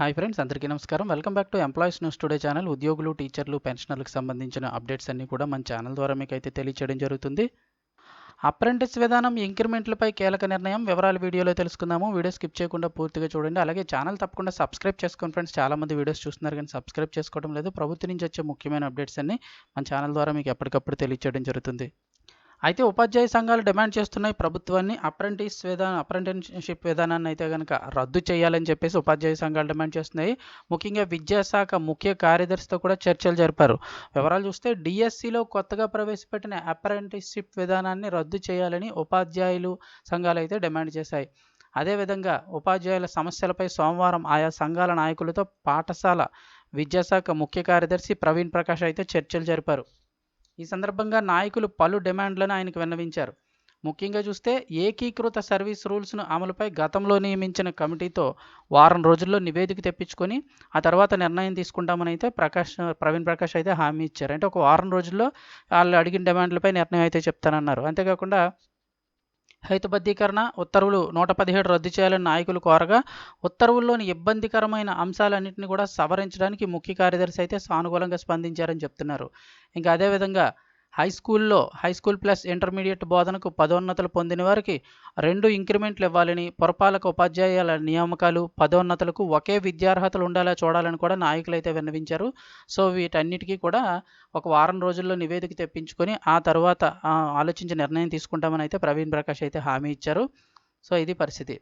Hi friends అందరికీ నమస్కారం. Welcome back to employees news today channel. ఉద్యోగులు టీచర్లు పెన్షనర్లకు సంబంధించిన అప్డేట్స్ అన్నీ కూడా మన ఛానల్ ద్వారా మీకు అయితే తెలియచేయడం జరుగుతుంది. అప్రెంటిస్ విధానం ఇంక్రిమెంట్లపై కీలక నిర్ణయం వివరాలు వీడియోలో తెలుసుకుందాము. వీడియో స్కిప్ చేయకుండా పూర్తిగా చూడండి. అలాగే ఛానల్ తప్పకుండా సబ్స్క్రైబ్ చేసుకోండి ఫ్రెండ్స్. చాలామంది వీడియోస్ చూస్తున్నారు కానీ సబ్స్క్రైబ్ చేసుకోవడం లేదు. ప్రభుత్వం నుంచి వచ్చే ముఖ్యమైన అప్డేట్స్ అన్ని మన ఛానల్ ద్వారా మీకు ఎప్పటికప్పుడు తెలియచేయడం జరుగుతుంది. అయితే ఉపాధ్యాయ సంఘాలు డిమాండ్ చేస్తున్నాయి. ప్రభుత్వాన్ని అప్రెంటిస్ విధానం అప్రెంటిషిప్ విధానాన్ని అయితే కనుక రద్దు చేయాలని చెప్పేసి ఉపాధ్యాయ సంఘాలు డిమాండ్ చేస్తున్నాయి. ముఖ్యంగా విద్యాశాఖ ముఖ్య కార్యదర్శితో కూడా చర్చలు జరిపారు. వివరాలు చూస్తే డిఎస్సిలో కొత్తగా ప్రవేశపెట్టిన అప్రెంటిస్షిప్ విధానాన్ని రద్దు చేయాలని ఉపాధ్యాయులు సంఘాలు అయితే డిమాండ్ చేశాయి. అదేవిధంగా ఉపాధ్యాయుల సమస్యలపై సోమవారం ఆయా సంఘాల నాయకులతో పాఠశాల విద్యాశాఖ ముఖ్య కార్యదర్శి ప్రవీణ్ ప్రకాష్ అయితే చర్చలు జరిపారు. ఈ సందర్భంగా నాయకులు పలు డిమాండ్లను ఆయనకు విన్నవించారు. ముఖ్యంగా చూస్తే ఏకీకృత సర్వీస్ రూల్స్ను అమలుపై గతంలో నియమించిన కమిటీతో వారం రోజుల్లో నివేదిక తెప్పించుకొని ఆ తర్వాత నిర్ణయం తీసుకుంటామని అయితే ప్రకాష్ ప్రవీణ్ ప్రకాష్ అయితే హామీ ఇచ్చారు. అంటే ఒక వారం రోజుల్లో వాళ్ళు అడిగిన డిమాండ్లపై నిర్ణయం అయితే చెప్తానన్నారు. అంతేకాకుండా హేతుబద్ధీకరణ ఉత్తర్వులు నూట పదిహేడు రద్దు చేయాలని నాయకులు కోరగా ఉత్తర్వుల్లోని ఇబ్బందికరమైన అంశాలన్నింటినీ కూడా సవరించడానికి ముఖ్య కార్యదర్శి అయితే సానుకూలంగా స్పందించారని చెప్తున్నారు. ఇంకా అదేవిధంగా హై స్కూల్లో హై స్కూల్ ప్లస్ ఇంటర్మీడియట్ బోధనకు పదోన్నతులు పొందిన వారికి రెండు ఇంక్రిమెంట్లు ఇవ్వాలని పురపాలక ఉపాధ్యాయుల నియామకాలు పదోన్నతులకు ఒకే విద్యార్హతలు ఉండేలా చూడాలని కూడా నాయకులు అయితే విన్నవించారు. సో వీటన్నిటికీ కూడా ఒక వారం రోజుల్లో నివేదిక తెప్పించుకొని ఆ తర్వాత ఆలోచించి నిర్ణయం తీసుకుంటామని అయితే ప్రవీణ్ ప్రకాష్ అయితే హామీ ఇచ్చారు. సో ఇది పరిస్థితి.